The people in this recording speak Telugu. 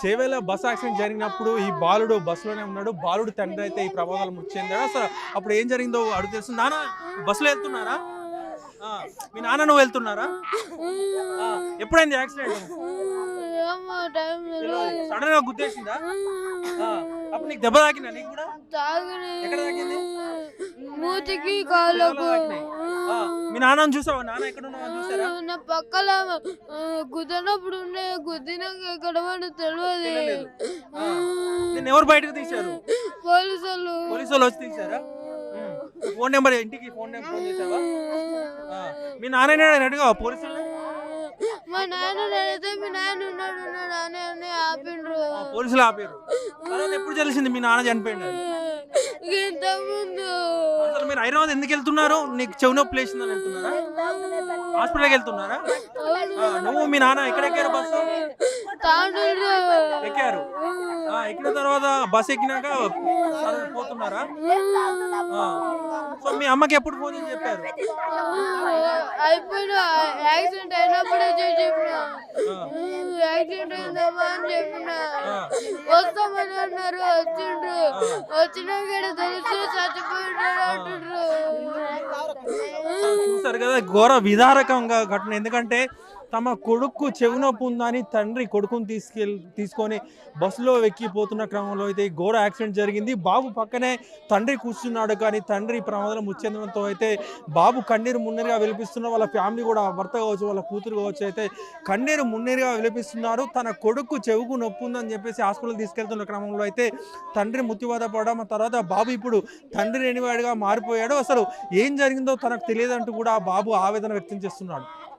చేవేళ బస్ యాక్సిడెంట్ జరిగినప్పుడు ఈ బాలుడు బస్సులోనే ఉన్నాడు. బాలుడు తండ్రి అయితే ఈ ప్రమాదాలు మృతి చెందాడు అసలు అప్పుడు ఏం జరిగిందో అడుగు తెలుసు. నాన్న బస్సులో వెళ్తున్నారా? మీ నాన్న నువ్వు వెళ్తున్నారా? ఎప్పుడైంది యాక్సిడెంట్. సడన్గా గుద్దేసిందా? అప్పుడు నీకు దెబ్బ తాకిందా? నీకు కూడా? తాగిని ఎక్కడ తాకింది? మూతికి కాళ్ళకు. మీ నాన్నని చూసావా? నాన్న ఎక్కడ ఉన్నావా చూసారా నా పక్కల గుద్దినప్పుడు ఉండే గుద్దినాక ఎక్కడ వాడు తెలియదు నిన్ను ఎవరు బయటకు తీశారు? పోలీసు వాళ్ళు పోలీసు వాళ్ళు వచ్చి తీశారా. ఫోన్ నెంబర్ ఇంటికి ఫోన్ నెంబర్ ఫోన్ చేసావా మీ నాన్న అడిగా పోలీసులు మా నాన్న నేనైతే మీ నాన్న ఉన్నాడు ఉన్నాడు అని అని ఆపిండ్రు. పోలీసులు ఆపారు. తర్వాత ఎప్పుడు తెలిసింది మీ నాన్న చనిపోయింది ఇంత ముందు అసలు మీరు హైదరాబాద్ ఎందుకు వెళ్తున్నారు? నీకు చెవు నొప్పి లేచిందని వెళ్తున్నారా హాస్పిటల్కి వెళ్తున్నారా? ఆ, నువ్వు మీ నాన్న ఎక్కడ ఎక్కారు బస్సు? తాండ్రు ఎక్కారు. ఆ, ఎక్కిన తర్వాత బస్ ఎక్కినాక సరే పోతున్నారా? ఆ. సో మీ అమ్మకి ఎప్పుడు ఫోన్ చేసి చెప్పారు? అయిపోయిన యాక్సిడెంట్ అయినప్పుడే చెప్పిన. యాక్సిడెంట్ అయిందమ్మా అని చెప్పిన. వస్తామని అన్నారు వచ్చిండ్రు. వచ్చినాక ఈడ తెలిసి చచ్చిపోయిండ్రు అంటుండ్రు. చూశారు కదా ఘోర విదారకంగా ఘటన. ఎందుకంటే తమ కొడుకు చెవినొప్పు ఉందని తండ్రి కొడుకుని తీసుకెళ్ళి తీసుకొని బస్సులో ఎక్కిపోతున్న క్రమంలో అయితే ఘోర యాక్సిడెంట్ జరిగింది. బాబు పక్కనే తండ్రి కూర్చున్నాడు కానీ తండ్రి ప్రమాదం ముచ్చెందడంతో అయితే బాబు కన్నీరు మున్నీరుగా విలిపిస్తున్న వాళ్ళ ఫ్యామిలీ కూడా భర్త కావచ్చు వాళ్ళ కూతురు కావచ్చు అయితే కన్నీరు మున్నీరుగా విలిపిస్తున్నారు. తన కొడుకు చెవుకు నొప్పి ఉందని చెప్పేసి హాస్పిటల్ తీసుకెళ్తున్న క్రమంలో అయితే తండ్రి మృత్యువాత పడడం తర్వాత బాబు ఇప్పుడు తండ్రి లేనివాడిగా మారిపోయాడు. అసలు ఏం జరిగిందో తనకు తెలియదంటూ కూడా బాబు ఆవేదన వ్యక్తం చేస్తున్నాడు.